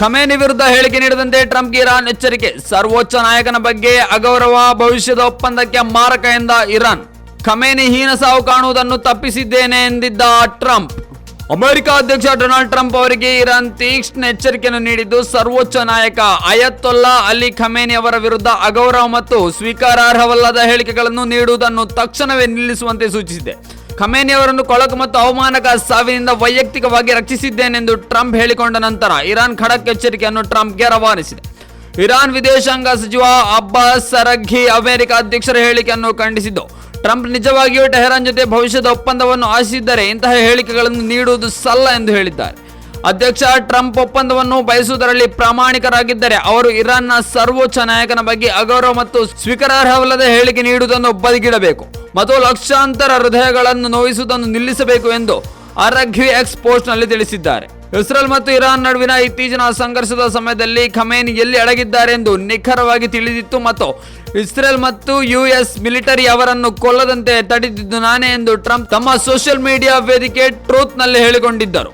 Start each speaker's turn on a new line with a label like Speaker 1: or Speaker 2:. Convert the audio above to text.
Speaker 1: Khamenei ವಿರುದ್ಧ ಹೇಳಿಕೆ ನೀಡದಂತೆ ಟ್ರಂಪ್ಗೆ ಇರಾನ್ ಎಚ್ಚರಿಕೆ. ಸರ್ವೋಚ್ಚ ನಾಯಕನ ಬಗ್ಗೆ ಅಗೌರವ, ಭವಿಷ್ಯದ ಒಪ್ಪಂದಕ್ಕೆ ಮಾರಕ ಎಂದ ಇರಾನ್. ಖಮೇನಿ ಹೀನ ಸಾವು ಕಾಣುವುದನ್ನು ತಪ್ಪಿಸಿದ್ದೇನೆ ಎಂದಿದ್ದ ಟ್ರಂಪ್. ಅಮೆರಿಕ ಅಧ್ಯಕ್ಷ ಡೊನಾಲ್ಡ್ ಟ್ರಂಪ್ ಅವರಿಗೆ ಇರಾನ್ ತೀಕ್ಷ್ಣ ಎಚ್ಚರಿಕೆಯನ್ನು ನೀಡಿದ್ದು ಸರ್ವೋಚ್ಚ ನಾಯಕ ಅಯತ್ತೊಲ್ಲಾ ಅಲಿ ಖಮೇನಿ ಅವರ ವಿರುದ್ಧ ಅಗೌರವ ಮತ್ತು ಸ್ವೀಕಾರಾರ್ಹವಲ್ಲದ ಹೇಳಿಕೆಗಳನ್ನು ನೀಡುವುದನ್ನು ತಕ್ಷಣವೇ ನಿಲ್ಲಿಸುವಂತೆ ಸೂಚಿಸಿದೆ. ಖಮೇನಿ ಅವರನ್ನು ಕೊಳಕು ಮತ್ತು ಅವಮಾನಕ ಸಾವಿನಿಂದ ವೈಯಕ್ತಿಕವಾಗಿ ರಕ್ಷಿಸಿದ್ದೇನೆಂದು ಟ್ರಂಪ್ ಹೇಳಿಕೊಂಡ ನಂತರ ಇರಾನ್ ಖಡಕ್ ಎಚ್ಚರಿಕೆಯನ್ನು ಟ್ರಂಪ್ಗೆ ರವಾನಿಸಿದೆ. ಇರಾನ್ ವಿದೇಶಾಂಗ ಸಚಿವ ಅಬ್ಬಾಸ್ ಸರಘಿ ಅಮೆರಿಕ ಅಧ್ಯಕ್ಷರ ಹೇಳಿಕೆಯನ್ನು ಖಂಡಿಸಿದ್ದು, ಟ್ರಂಪ್ ನಿಜವಾಗಿಯೂ ಟೆಹರಾನ್ ಜೊತೆ ಭವಿಷ್ಯದ ಒಪ್ಪಂದವನ್ನು ಆಶಿಸಿದ್ದರೆ ಇಂತಹ ಹೇಳಿಕೆಗಳನ್ನು ನೀಡುವುದು ಸಲ್ಲ ಎಂದು ಹೇಳಿದ್ದಾರೆ. ಅಧ್ಯಕ್ಷ ಟ್ರಂಪ್ ಒಪ್ಪಂದವನ್ನು ಬಯಸುವುದರಲ್ಲಿ ಪ್ರಾಮಾಣಿಕರಾಗಿದ್ದರೆ ಅವರು ಇರಾನ್ನ ಸರ್ವೋಚ್ಚ ನಾಯಕನ ಬಗ್ಗೆ ಅಗೌರವ ಮತ್ತು ಸ್ವೀಕಾರಾರ್ಹವಲ್ಲದ ಹೇಳಿಕೆ ನೀಡುವುದನ್ನು ಬದಿಗಿಡಬೇಕು ಮತ್ತು ಲಕ್ಷಾಂತರ ಹೃದಯಗಳನ್ನು ನೋಯಿಸುವುದನ್ನು ನಿಲ್ಲಿಸಬೇಕು ಎಂದು ಅರಘ್ವಿ ಎಕ್ಸ್ ಪೋಸ್ಟ್ನಲ್ಲಿ ತಿಳಿಸಿದ್ದಾರೆ. ಇಸ್ರೇಲ್ ಮತ್ತು ಇರಾನ್ ನಡುವಿನ ಇತ್ತೀಚಿನ ಸಂಘರ್ಷದ ಸಮಯದಲ್ಲಿ ಖಮೇನ್ ಎಲ್ಲಿ ಅಡಗಿದ್ದಾರೆ ಎಂದು ನಿಖರವಾಗಿ ತಿಳಿದಿತ್ತು ಮತ್ತು ಇಸ್ರೇಲ್ ಮತ್ತು ಯುಎಸ್ ಮಿಲಿಟರಿ ಅವರನ್ನು ಕೊಲ್ಲದಂತೆ ತಡೆದಿದ್ದು ನಾನೇ ಎಂದು ಟ್ರಂಪ್ ತಮ್ಮ ಸೋಷಿಯಲ್ ಮೀಡಿಯಾ ವೇದಿಕೆ ಟ್ರೂತ್ನಲ್ಲಿ ಹೇಳಿಕೊಂಡಿದ್ದರು.